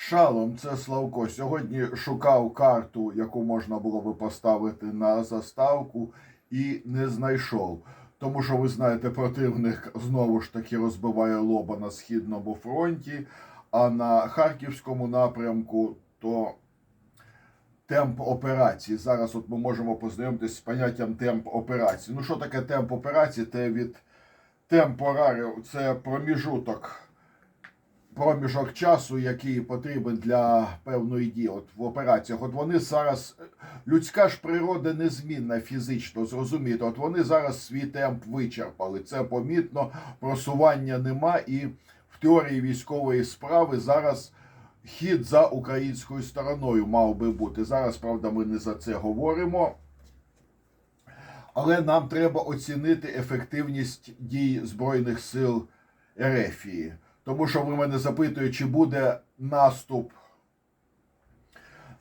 Шалом, це Славко. Сьогодні шукав карту, яку можна було би поставити на заставку, і не знайшов. Тому що ви знаєте, противник знову ж таки розбиває лоба на східному фронті, а на харківському напрямку то темп операції. Зараз от ми можемо познайомитися з поняттям темп операції. Ну що таке темп операції? Це від темпорарів, це проміжуток проміжок часу, який потрібен для певної дії от в операціях. От вони зараз людська ж природа незмінна фізично, зрозумієте. От вони зараз свій темп вичерпали. Це помітно, просування нема, і в теорії військової справи зараз. Хід за українською стороною мав би бути. Зараз, правда, ми не за це говоримо. Але нам треба оцінити ефективність дій Збройних сил Ерефії. Тому що ви мене запитуєте, чи буде наступ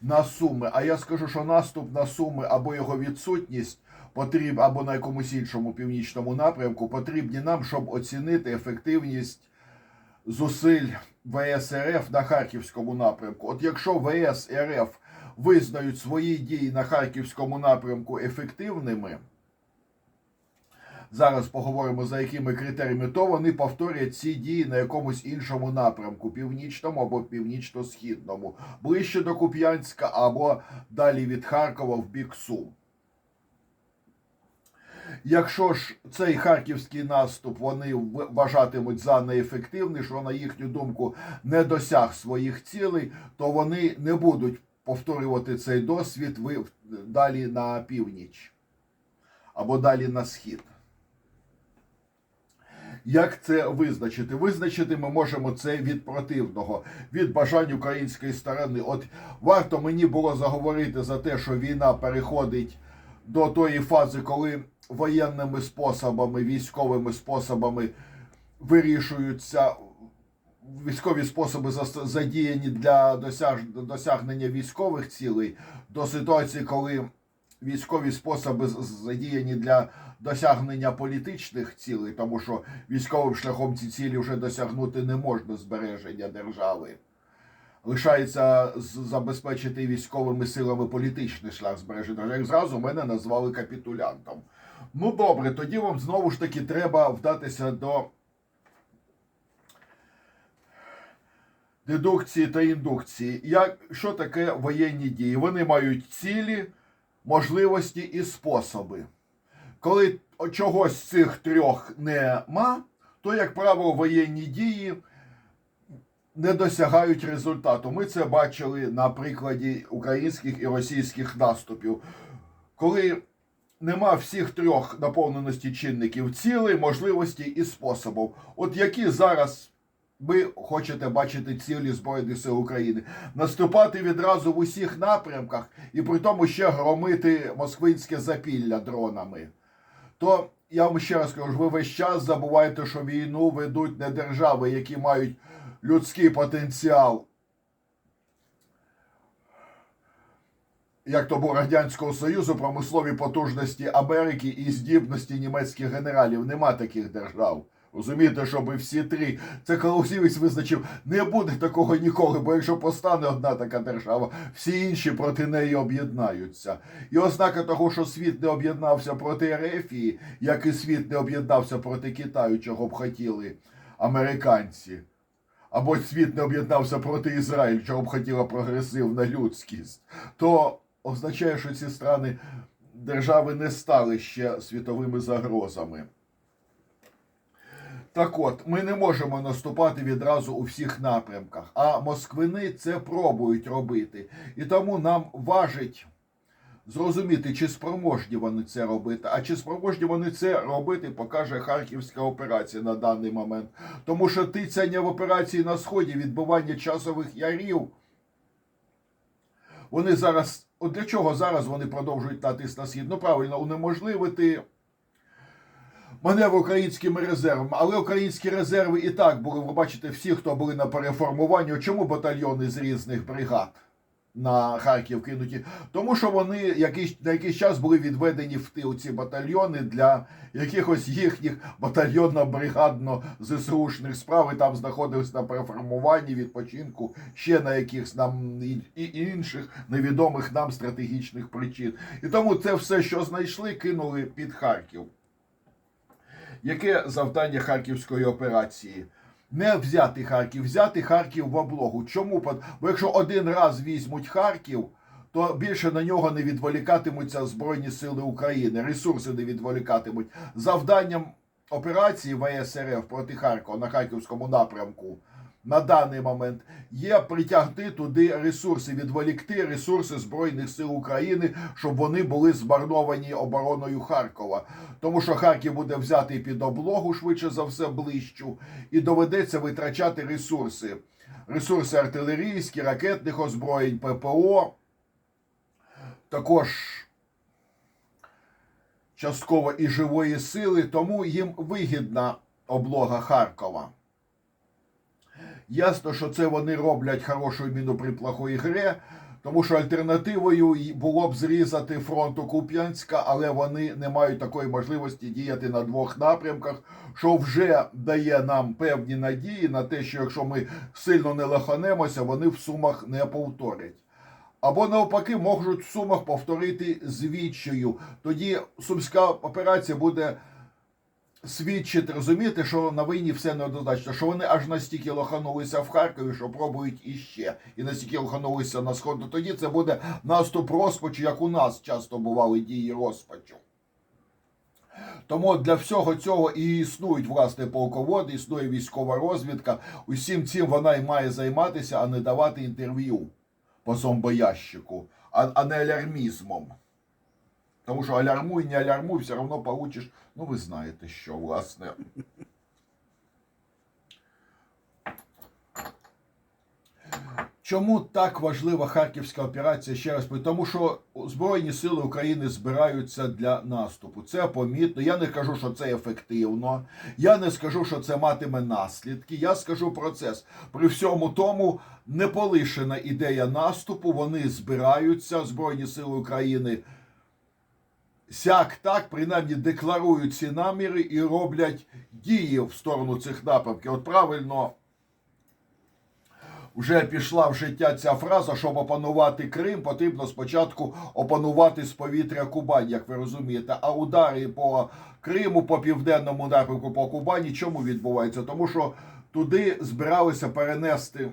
на Суми. А я скажу, що наступ на Суми або його відсутність потріб, або на якомусь іншому північному напрямку потрібні нам, щоб оцінити ефективність зусиль ВС на Харківському напрямку. От якщо ВС визнають свої дії на Харківському напрямку ефективними. Зараз поговоримо за якими критеріями, то вони повторять ці дії на якомусь іншому напрямку, північному або північно-східному, ближче до Куп'янська або далі від Харкова в бік Сум. Якщо ж цей харківський наступ вони вважатимуть за неефективний, що на їхню думку не досяг своїх цілей, то вони не будуть повторювати цей досвід далі на північ або далі на схід. Як це визначити? Визначити ми можемо це від противного, від бажань української сторони. От варто мені було заговорити за те, що війна переходить до тої фази, коли воєнними способами, військовими способами вирішуються військові способи задіяні для досяг... досягнення військових цілей, до ситуації, коли військові способи задіяні для досягнення політичних цілей, тому що військовим шляхом ці цілі вже досягнути не можна збереження держави. Лишається забезпечити військовими силами політичний шлях збереження. Як зразу мене назвали капітулянтом. Ну добре, тоді вам знову ж таки треба вдатися до дедукції та індукції. Як, що таке воєнні дії? Вони мають цілі, можливості і способи. Коли чогось з цих трьох нема, то, як правило, воєнні дії не досягають результату. Ми це бачили на прикладі українських і російських наступів. Коли нема всіх трьох наповненості чинників цілей, можливості і способів. От які зараз ви хочете бачити цілі Збройних сил України? Наступати відразу в усіх напрямках і при тому ще громити москвинське запілля дронами. То я вам ще раз кажу, ви весь час забуваєте, що війну ведуть не держави, які мають людський потенціал. Як то був Радянського Союзу, промислові потужності Америки і здібності німецьких генералів. Нема таких держав. Розумієте, щоб всі три. Це Клаусівець визначив, не буде такого ніколи, бо якщо постане одна така держава, всі інші проти неї об'єднаються. І ознака того, що світ не об'єднався проти Ерефії, як і світ не об'єднався проти Китаю, чого б хотіли американці. Або світ не об'єднався проти Ізраїлю, чого б хотіла прогресивна людськість, то означає, що ці страни держави не стали ще світовими загрозами. Так от, ми не можемо наступати відразу у всіх напрямках, а москвини це пробують робити. І тому нам важить зрозуміти, чи спроможні вони це робити. А чи спроможні вони це робити, покаже Харківська операція на даний момент. Тому що тицяння в операції на Сході, відбивання часових ярів. Вони зараз. От для чого зараз вони продовжують натиск на схід? Ну правильно, унеможливити маневр українськими резервами. Але українські резерви і так були, ви бачите, всі, хто були на переформуванні. Чому батальйони з різних бригад? на Харків кинуті, тому що вони якийсь на якийсь час були відведені в тил ці батальйони для якихось їхніх батальйонно-бригадно ЗСУшних справ. І там знаходились на переформуванні, відпочинку, ще на якихось нам і інших невідомих нам стратегічних причин. І тому це все, що знайшли, кинули під Харків. Яке завдання харківської операції? Не взяти Харків, взяти Харків в облогу. Чому? Бо якщо один раз візьмуть Харків, то більше на нього не відволікатимуться Збройні Сили України, ресурси не відволікатимуть. Завданням операції ВСРФ проти Харкова на Харківському напрямку на даний момент є притягти туди ресурси, відволікти ресурси Збройних сил України, щоб вони були змарновані обороною Харкова. Тому що Харків буде взятий під облогу швидше за все ближчу, і доведеться витрачати ресурси. Ресурси артилерійські, ракетних озброєнь, ППО. Також частково і живої сили, тому їм вигідна облога Харкова. Ясно, що це вони роблять хорошою міну при плохої грі, тому що альтернативою було б зрізати фронту Куп'янська, але вони не мають такої можливості діяти на двох напрямках, що вже дає нам певні надії на те, що якщо ми сильно не лоханемося, вони в сумах не повторять. Або навпаки можуть в сумах повторити з відчаю. Тоді сумська операція буде свідчить, розуміти, що на війні все неоднозначно, що вони аж настільки лоханулися в Харкові, що пробують іще. І настільки лоханулися на сходу. Тоді це буде наступ розпачу, як у нас часто бували дії розпачу. Тому для всього цього і існують власне полководи, існує військова розвідка. Усім цим вона і має займатися, а не давати інтерв'ю по зомбоящику, а, а не алярмізмом. Тому що алярмуй, не алярмуй, все одно получиш, ну ви знаєте що, власне. Чому так важлива харківська операція? Ще раз тому що Збройні сили України збираються для наступу. Це помітно. Я не кажу, що це ефективно. Я не скажу, що це матиме наслідки. Я скажу процес. При всьому тому не полишена ідея наступу. Вони збираються, Збройні сили України сяк так принаймні декларують ці наміри і роблять дії в сторону цих напрямків. От правильно вже пішла в життя ця фраза, щоб опанувати Крим, потрібно спочатку опанувати з повітря Кубань, як ви розумієте. А удари по Криму, по південному напрямку по Кубані, чому відбувається? Тому що туди збиралися перенести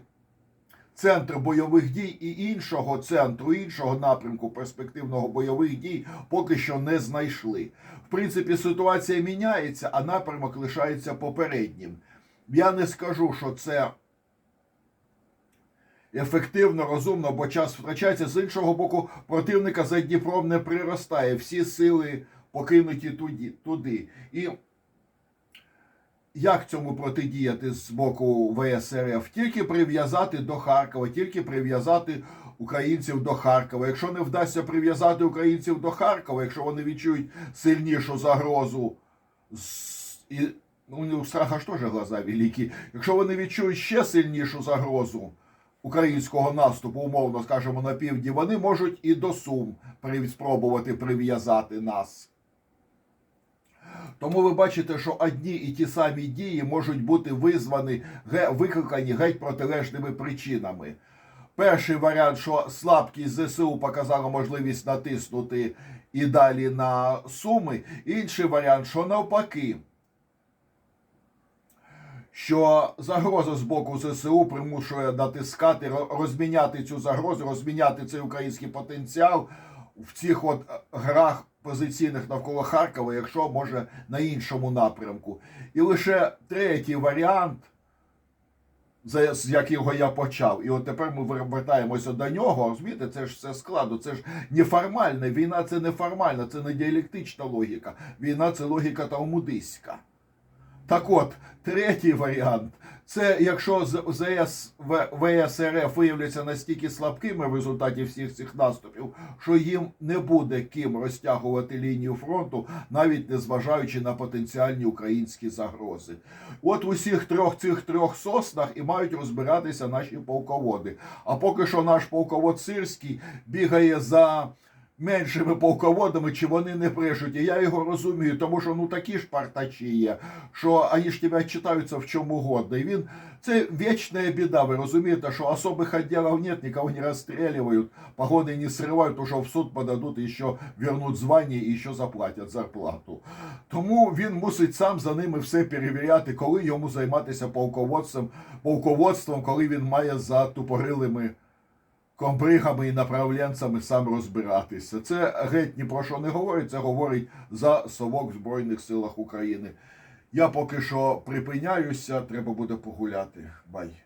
центр бойових дій і іншого центру, іншого напрямку перспективного бойових дій поки що не знайшли. В принципі, ситуація міняється, а напрямок лишається попереднім. Я не скажу, що це ефективно, розумно, бо час втрачається. З іншого боку, противника за Дніпром не приростає. Всі сили покинуті туди. туди. І як цьому протидіяти з боку ВСРФ? Тільки прив'язати до Харкова, тільки прив'язати українців до Харкова. Якщо не вдасться прив'язати українців до Харкова, якщо вони відчують сильнішу загрозу і ну, у страха ж теж глаза великі. Якщо вони відчують ще сильнішу загрозу українського наступу, умовно скажемо, на півдні, вони можуть і до Сум спробувати прив'язати нас. Тому ви бачите, що одні і ті самі дії можуть бути визвані, викликані геть протилежними причинами. Перший варіант, що слабкість ЗСУ показала можливість натиснути і далі на суми. Інший варіант, що навпаки, що загроза з боку ЗСУ примушує натискати, розміняти цю загрозу, розміняти цей український потенціал в цих от грах позиційних навколо Харкова, якщо може на іншому напрямку. І лише третій варіант, з якого я почав, і от тепер ми вертаємося до нього. Розумієте, це ж все складно, це ж неформальне. Війна це неформальна, це не діалектична логіка. Війна це логіка талмудистська. Так от, третій варіант. Це якщо ЗС ВСРФ виявляться настільки слабкими в результаті всіх цих наступів, що їм не буде ким розтягувати лінію фронту, навіть не зважаючи на потенціальні українські загрози. От в усіх трьох цих трьох соснах і мають розбиратися наші полководи. А поки що наш полковод Сирський бігає за меншими полководами, чи вони не брешуть. І я його розумію, тому що ну такі ж партачі є, що вони ж тебе читаються в чому угодно. І він це вічна біда. Ви розумієте, що особих отделов нет, никого не расстреливают, погоны не срывают, уже в суд подадут, і ще вернуть звання і ще заплатять зарплату. Тому він мусить сам за ними все перевіряти, коли йому займатися полководством, полководством, коли він має за тупорилими комбригами і направленцями сам розбиратися. Це геть ні про що не говорить, це говорить за совок в Збройних силах України. Я поки що припиняюся, треба буде погуляти. Бай.